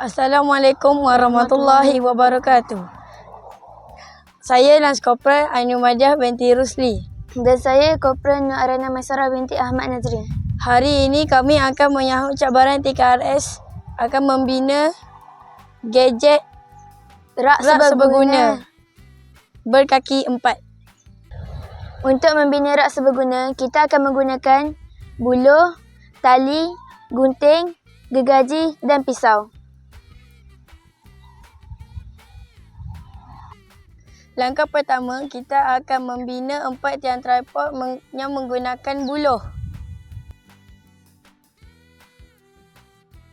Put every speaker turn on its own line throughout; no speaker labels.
Assalamualaikum warahmatullahi wabarakatuh. Saya Lans Kopral Ainu Majah binti Rusli.
Dan saya Kopral Nur Arana Maisara binti Ahmad Nazrin.
Hari ini kami akan menyahut cabaran TKRS akan membina gadget
Rak,
rak seberguna berkaki empat.
Untuk membina rak seberguna, kita akan menggunakan buluh, tali, gunting, gergaji dan pisau.
Langkah pertama, kita akan membina empat tiang tripod yang menggunakan buluh.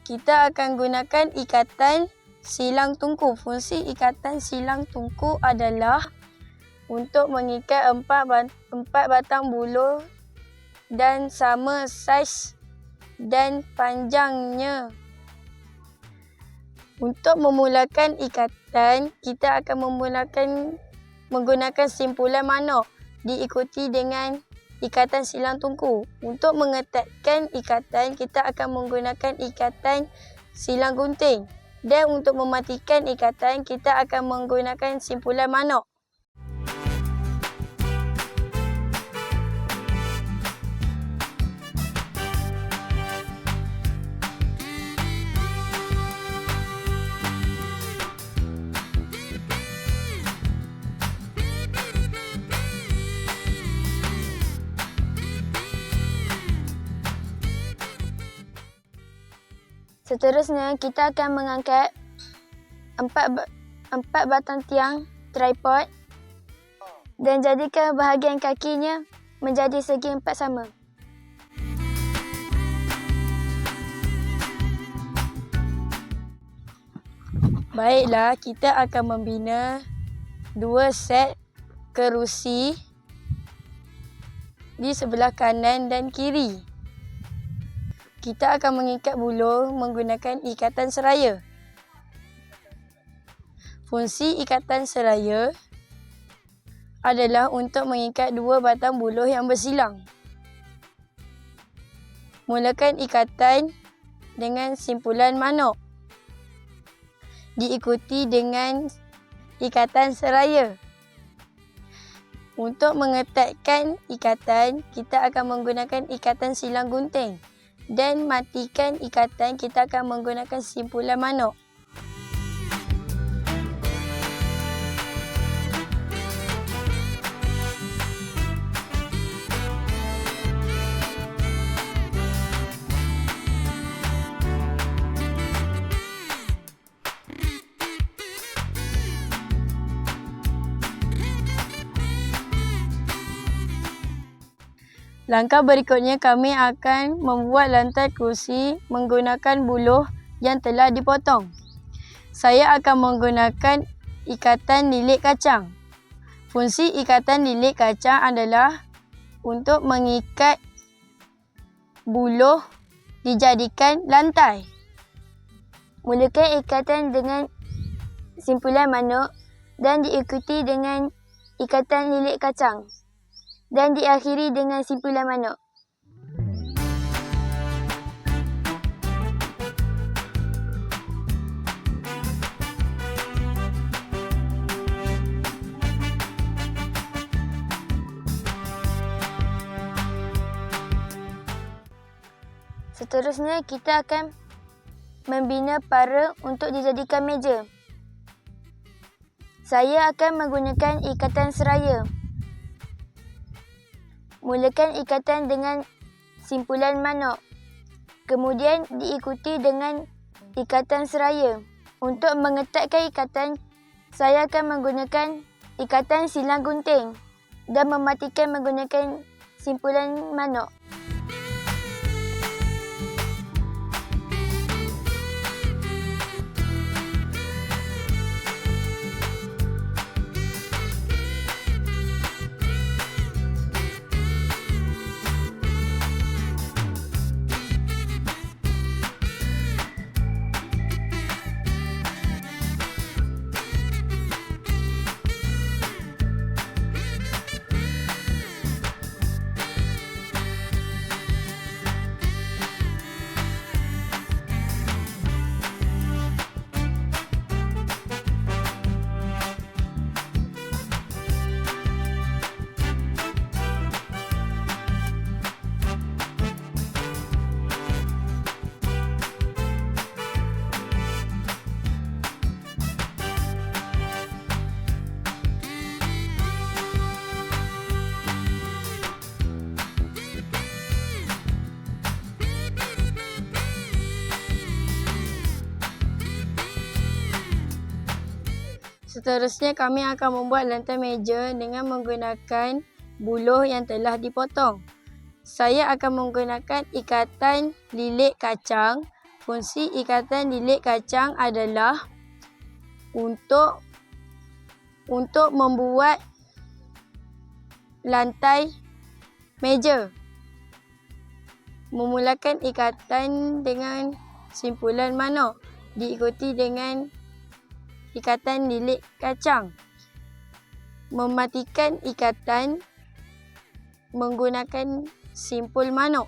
Kita akan gunakan ikatan silang tungku. Fungsi ikatan silang tungku adalah untuk mengikat empat, empat batang buluh dan sama saiz dan panjangnya. Untuk memulakan ikatan, kita akan memulakan menggunakan simpulan manok diikuti dengan ikatan silang tungku. Untuk mengetatkan ikatan, kita akan menggunakan ikatan silang gunting. Dan untuk mematikan ikatan, kita akan menggunakan simpulan manok.
Seterusnya, kita akan mengangkat empat, empat batang tiang tripod dan jadikan bahagian kakinya menjadi segi empat sama.
Baiklah, kita akan membina dua set kerusi di sebelah kanan dan kiri. Kita akan mengikat buluh menggunakan ikatan seraya. Fungsi ikatan seraya adalah untuk mengikat dua batang buluh yang bersilang. Mulakan ikatan dengan simpulan manok diikuti dengan ikatan seraya. Untuk mengetatkan ikatan, kita akan menggunakan ikatan silang gunting. Dan matikan ikatan, kita akan menggunakan simpulan manok. Langkah berikutnya kami akan membuat lantai kerusi menggunakan buluh yang telah dipotong. Saya akan menggunakan ikatan lilit kacang. Fungsi ikatan lilit kacang adalah untuk mengikat buluh dijadikan lantai.
Mulakan ikatan dengan simpulan manok dan diikuti dengan ikatan lilit kacang dan diakhiri dengan simpulan manok. Seterusnya kita akan membina para untuk dijadikan meja. Saya akan menggunakan ikatan seraya. Mulakan ikatan dengan simpulan manok. Kemudian diikuti dengan ikatan seraya. Untuk mengetatkan ikatan, saya akan menggunakan ikatan silang gunting dan mematikan menggunakan simpulan manok.
Seterusnya kami akan membuat lantai meja dengan menggunakan buluh yang telah dipotong. Saya akan menggunakan ikatan lilit kacang. Fungsi ikatan lilit kacang adalah untuk untuk membuat lantai meja. Memulakan ikatan dengan simpulan mano diikuti dengan ikatan lilit kacang. Mematikan ikatan menggunakan simpul manok.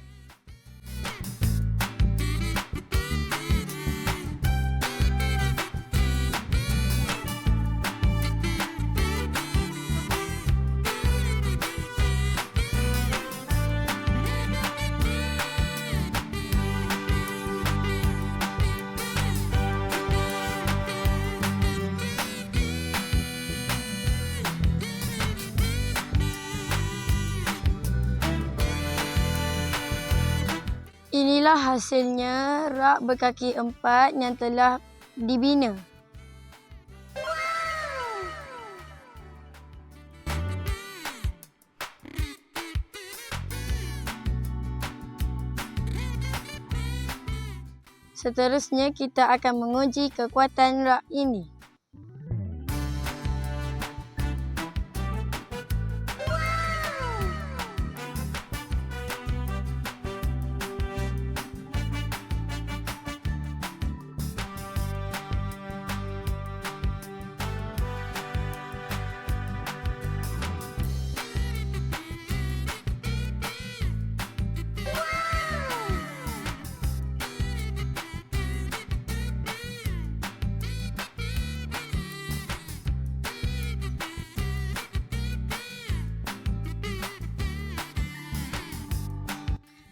Inilah hasilnya rak berkaki empat yang telah dibina. Seterusnya kita akan menguji kekuatan rak ini.